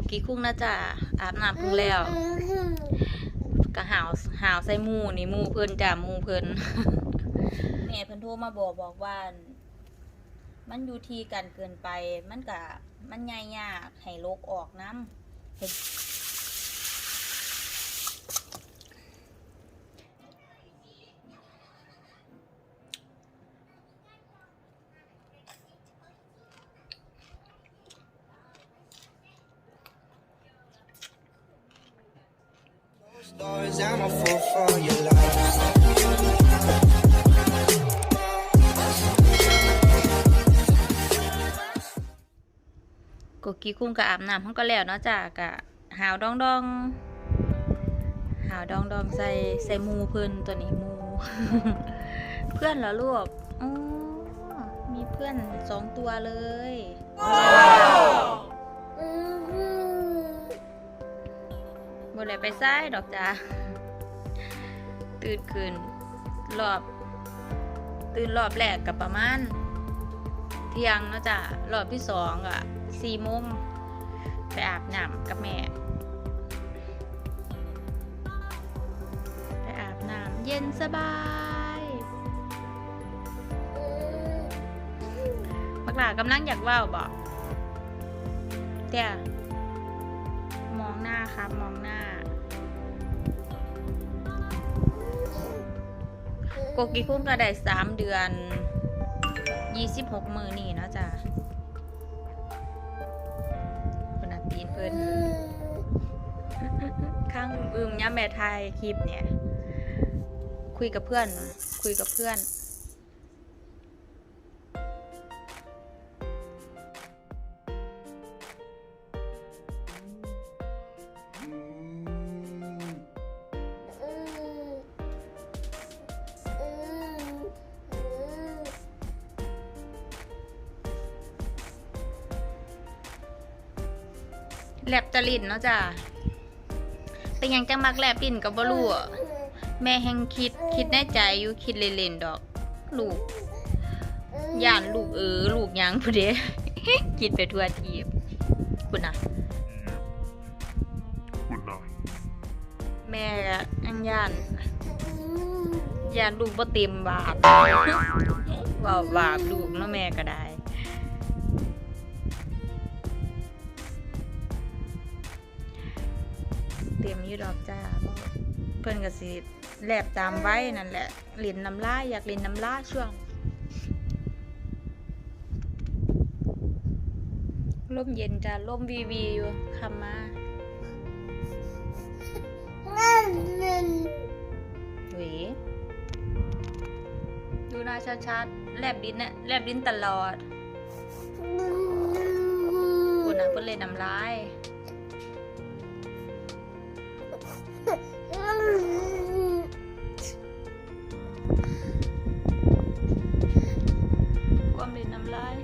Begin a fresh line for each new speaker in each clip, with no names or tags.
กกี้คุ้งนะจ๊ะอาบน้ำพุ่งแล้วก็หาวหาวใส่หมูนี่หมูเพิ่นจ้ะหมูเพิ่นแม่เพิ่นโทรมาบอกบอกว่า มันอยู่ที่กันเกินไป มันก็มันใหญ่ยากให้โลกออกน้ำให้
Stories,
กกกี้คุ้งก็อาบน้ำห้องก็แล้วเนาะจ้ะกะหาวดองดองหาวดองดองใส่ใส่หมูเพิ่นตัวนี้หมู เพื่อนเหรอลูกอ๋อมีเพื่อนสองตัวเลย บ่ได้ไปซ้ายดอกจ้ะตื่นขึ้นรอบ ตื่นรอบแรกกับประมาณ เที่ยงเนาะจ้ะรอบที่สองอะสี่โมงไปอาบน้ำกับแม่ ไปอาบน้ำเย็นสบายบักหลากำลังอยากว่าวบอกเดี๋ยวมองหน้าครับ มองหน้า กกิคุ้มก็ได้สามเดือนยี่สิบหกมือนี่เนาะจ้ะคนอาตีนเพิ่นข้างอึมย่าแม่ไทยคลิปเนี่ย คุยกับเพื่อน คุยกับเพื่อน แลบตะลินเนาะจ้ะเป็นหยังจังมักแลบลิ้นกับบ่รู้อะแม่แฮงคิดคิดในใจอยู่คิดเล่นๆดอก ลูกย่านลูกเออ ลูกหยังผู้เด้คิดไปทั่วทีบคุณน่ะ
คุณน่ะ
แม่ก็อันย่านย่านลูกบ่เต็มบาทว่าบาปลูกเนาะแม่ก็ได้ อยูดอกจ้าเพิ่นก็สิแลบตามไว้นั่นแหละเลินน้ำลายอยากเลินน้ำลายช่วงลมเย็นจ้าลมวีวีอยู่คำมาหวีดูหน้าชัดๆแลบดินน่ะแลบดินตลอดคุณน่ะเพิ่นเล่นน้ำลาย ความดินน้ำลาย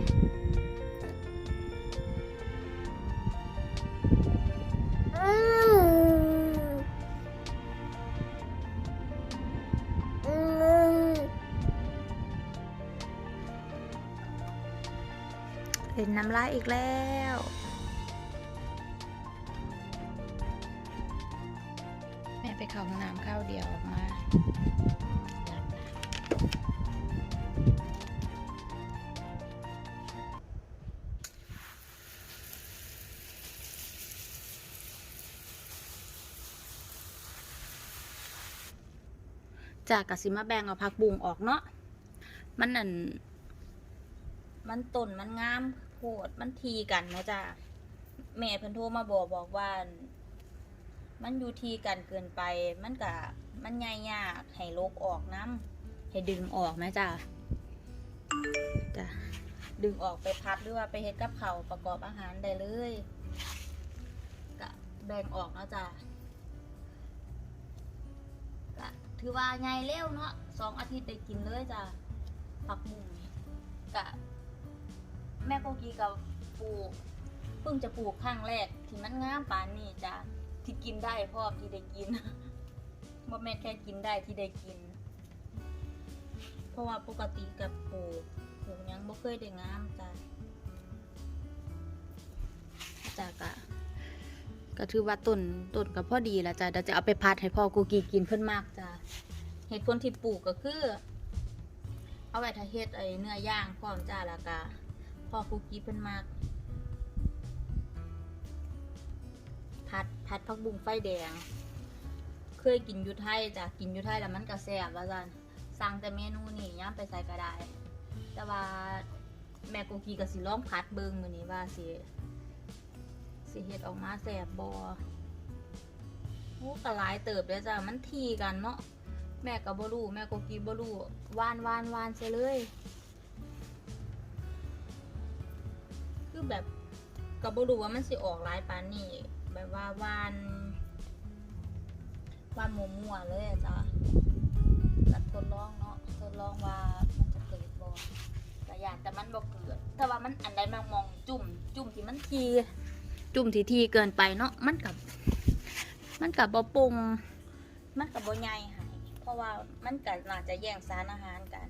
เห็นน้ำลายอีกแล้ว จากกสิมาแบงเอาผักบุงออกเนาะ มันนั่น มันต้นมันงามโพดมันทีกันนะจ้ะแม่เพิ่นโทรมาบอกบอกว่า มันอยู่ทีกันเกินไป มันกะมันใหญ่ยากให้โลกออกน้ำให้ดึงออกไหมจ้ะจ้ะดึงออกไปพัดหรือว่าไปเฮ็ดกับเขาประกอบอาหารได้เลยกะแบ่งออกเนาะจ้ะกะถือว่าใหญ่เร็วเนาะสองอาทิตย์ได้กินเลยจ้ะผักบุ้งกะ แม่โกกีกับปลูกเพิ่งจะปลูกครั้งแรกที่มันงามปานนี้จ้ะ ที่กินได้พร้อที่ได้กินบ่าแม่แค่กินได้ที่ได้กิน เพราะว่าปกติกับปลูกปลูกยังบ่เคยได้งามจ้ะจ้ะกะก็ถือว่าต้นต้นก็พอดีแล้วจ้ะเดี๋ยวจะเอาไปพัดให้พ่อกูกีกินเพิ่นมากจ้ะเหตุผลที่ปลูกก็คือ เอาไว้ถ้าเฮ็ดไอ้เนื้อย่างพร้อมจ้าล้วก็พ่อกูกีเพิ่นมาก ผัดผักบุ้งไฟแดง เคยกินอยูไทยจ้ะกินอยูไทยแล้วมันก็แซ่บว่าซั่นสั่งแต่เมนูนี้ย่ามไปใส่ก็ไดแต่ว่าแม่กูกีก็สิลองผัดเบิงมือนี้ว่าสิสิเฮ็ดออกมาแซ่บบ่โอ้ก็หลายเติบเด้อจ้ะมันทีกันเนาะแม่ก็บ่รู้แม่กูกีบ่รู้วานวานวานใส่เลย คือแบบก็บ่รู้ว่ามันสิออกหลายปานนี้ แบบว่าวานวานมั่วเลยอะจ้ะก็ทดลองเนาะทดลองว่ามันจะเกิดบ่แต่อยากแต่มันบ่เกิด แต่ว่ามันอันใดมันมองจุ่ม จุ่มที่มันที จุ่มที่ทีเกินไปเนาะมันกับ มันกับบ่ปรุงมันกับบ่ใหญ่หายเพราะว่ามันก็น่าจะแย่งสารอาหารกัน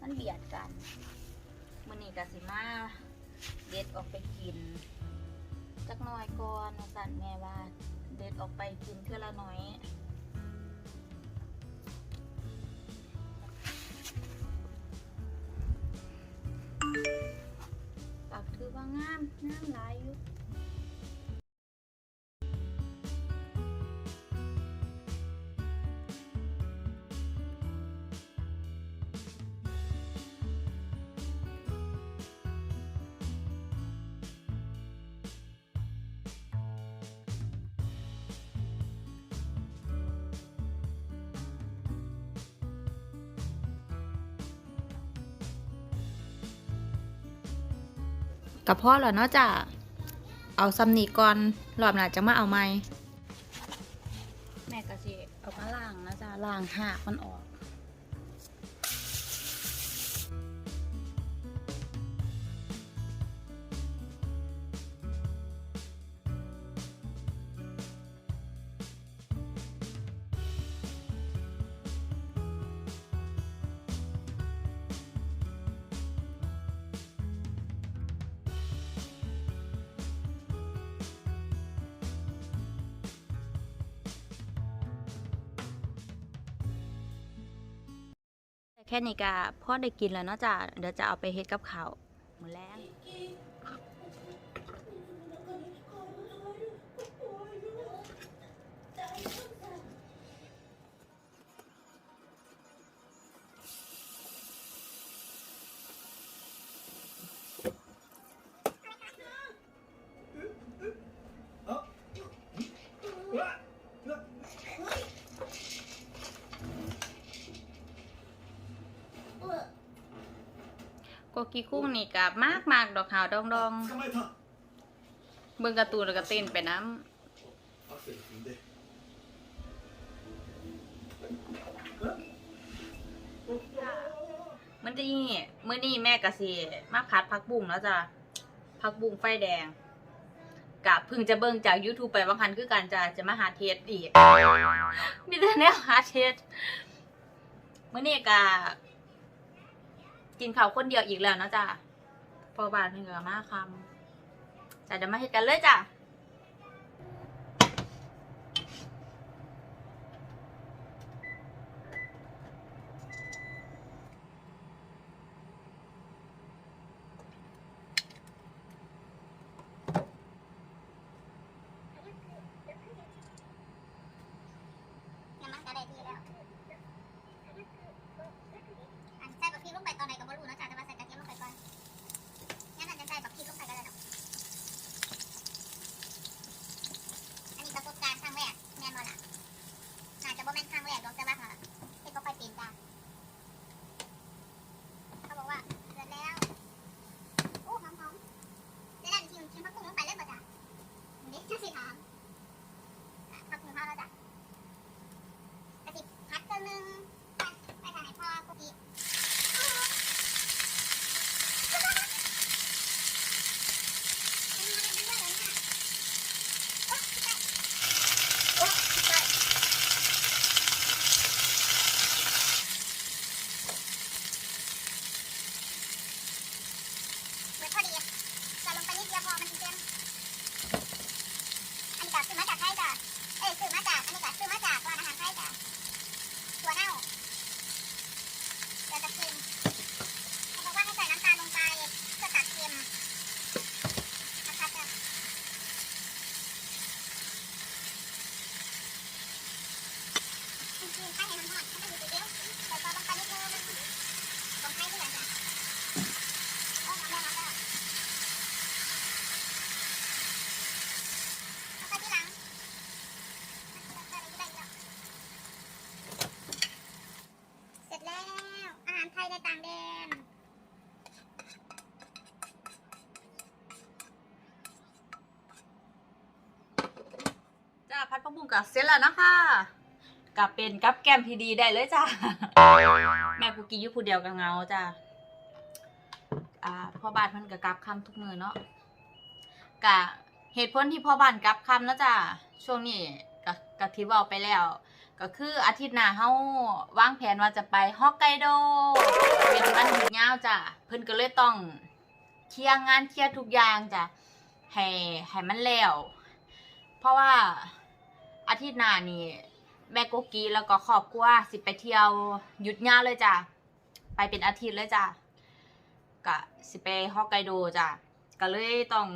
มันเบียดกันมื้อนี้ก็สิมาเด็ดออกไปกิน จักหน่อยก่อนสั่นแม่ว่า เด็ดออกไปกินเท่าละน้อยปักถือว่างามงามหลายอยู่ กับพ่อแล้วเนาะจ้ะเอาซัมนีก่อนรอบหน้าจะมาเอาไหมแม่ก็สิเอามาล้างนะจ้ะล้างหากมันออก แค่นี้ก็พ่อได้กินแล้วเนาะจ้ะเดี๋ยวจะเอาไปเฮ็ดกับข้าวมื้อแลง กี้คุ้งนี่กับมากมากดอกขาวดองดองเบิ่งการ์ตูนแล้วก็เตินไปน้ำมันจะนี่เมื่อนี่แม่กะสีมาพัดพักบุ้งแล้วจ้ะพักบุ้งไฟแดงกะพึ่งจะเบิ่งจาก YouTube ไปบางคันคือการจะจะมาหาเทสอีกมีแต่แนวหาเทสเมื่อนี่กะ กินข้าวคนเดียวอีกแล้วเนาะจ้ะพอบาดเหงื่อมาคำจ้ะเดี๋ยวมาเห็
ดกันเลยจ้ะ กั
บเสร็จแล้วนะคะกับเป็นกับแกมพีดีได้เลยจ้าแม่กูกินยู่ผู้เดียวกับเงาจ้าอ่าพ่อบ้านเพิ่นก็กลับคำทุกมือเนาะกะเหตุผลที่พ่อบ้านกับคำเนาะจ้าช่วงนี้ก็ก็ที่เว้าไปแล้ว ก็คืออาทิตย์หน้าเฮาวางแผนว่าจะไปฮอกไกโดเป็นวันหยุดยาวจ้ะเพิ่นก็เลยต้องเคลียร์งานเคลียร์ทุกอย่างจ้ะให้ให้มันแล้ว เพราะว่า อาทิตย์หน้านี่แม่โกกีแล้วก็ครอบครัวสิไปเที่ยวหยุดยาวเลยจ้ะไปเป็นอาทิตย์เลยจ้ะก็สิไปฮอกไกโดจ้ะก็เลยต้อง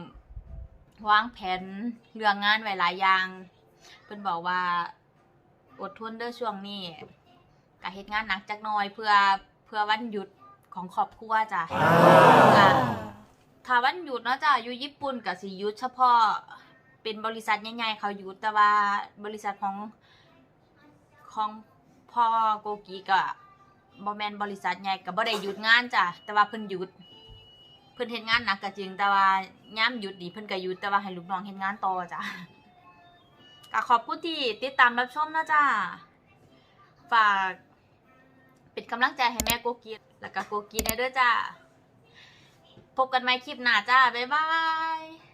วางแผนเรื่องงานไว้หลายอย่างเพิ่นบอกว่าอดทนเด้อช่วงนี้ก็เฮ็ดงานหนักจักหน่อยเพื่อเพื่อวันหยุดของครอบครัวจ้ะก็ถ้าวันหยุดเนาะจ้ะอยู่ญี่ปุ่นก็สิหยุดเฉพาะ เป็นบริษัทใหญ่ๆเขาหยุดแต่ว่าบริษัทของของพ่อโกกิก็บ่แมนบริษัทใหญ่ก็บ่ได้หยุดงานจ้ะแต่ว่าเพิ่นหยุด เพิ่นเฮ็ดงานหนักก็จริง แต่ว่ายามหยุดนี่เพิ่นก็หยุดแต่ว่าให้ลูกน้องเฮ็ดงานต่อจ้ะก็ขอบคุณที่ติดตามรับชมนะจ้าฝากเป็นกำลังใจให้แม่โกกีแล้วก็โกกีในเด้อจ้าพบกันใหม่คลิปหน้าจ้าบ๊ายบาย